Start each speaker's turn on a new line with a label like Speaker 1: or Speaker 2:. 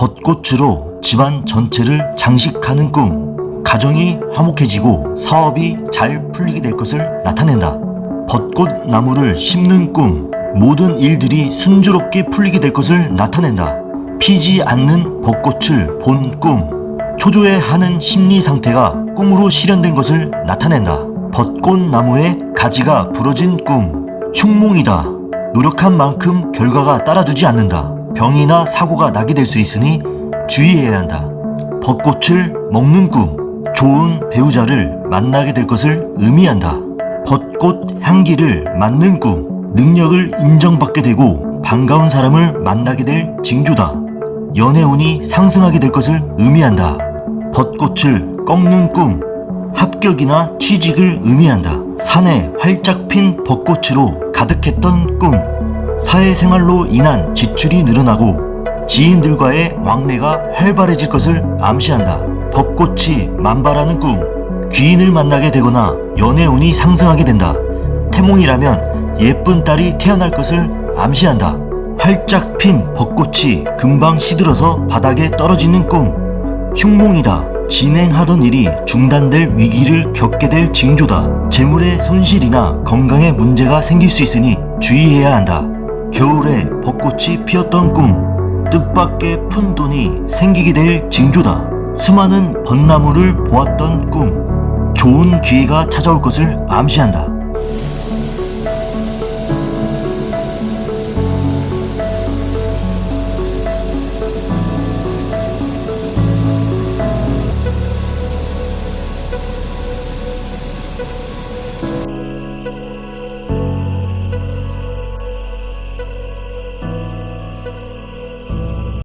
Speaker 1: 벚꽃으로 집안 전체를 장식하는 꿈. 가정이 화목해지고 사업이 잘 풀리게 될 것을 나타낸다. 벚꽃 나무를 심는 꿈. 모든 일들이 순조롭게 풀리게 될 것을 나타낸다. 피지 않는 벚꽃을 본 꿈. 초조해 하는 심리 상태가 꿈으로 실현된 것을 나타낸다. 벚꽃 나무에 가지가 부러진 꿈. 흉몽이다. 노력한 만큼 결과가 따라주지 않는다. 병이나 사고가 나게 될 수 있으니 주의해야 한다. 벚꽃을 먹는 꿈. 좋은 배우자를 만나게 될 것을 의미한다. 벚꽃 향기를 맡는 꿈. 능력을 인정받게 되고 반가운 사람을 만나게 될 징조다. 연애운이 상승하게 될 것을 의미한다. 벚꽃을 꺾는 꿈. 합격이나 취직을 의미한다. 산에 활짝 핀 벚꽃으로 가득했던 꿈. 사회생활로 인한 지출이 늘어나고 지인들과의 왕래가 활발해질 것을 암시한다. 벚꽃이 만발하는 꿈. 귀인을 만나게 되거나 연애운이 상승하게 된다. 태몽이라면 예쁜 딸이 태어날 것을 암시한다. 활짝 핀 벚꽃이 금방 시들어서 바닥에 떨어지는 꿈. 흉몽이다. 진행하던 일이 중단될 위기를 겪게 될 징조다. 재물의 손실이나 건강에 문제가 생길 수 있으니 주의해야 한다. 겨울에 벚꽃이 피었던 꿈. 뜻밖의 푼 돈이 생기게 될 징조다. 수많은 벚나무를 보았던 꿈. 좋은 기회가 찾아올 것을 암시한다.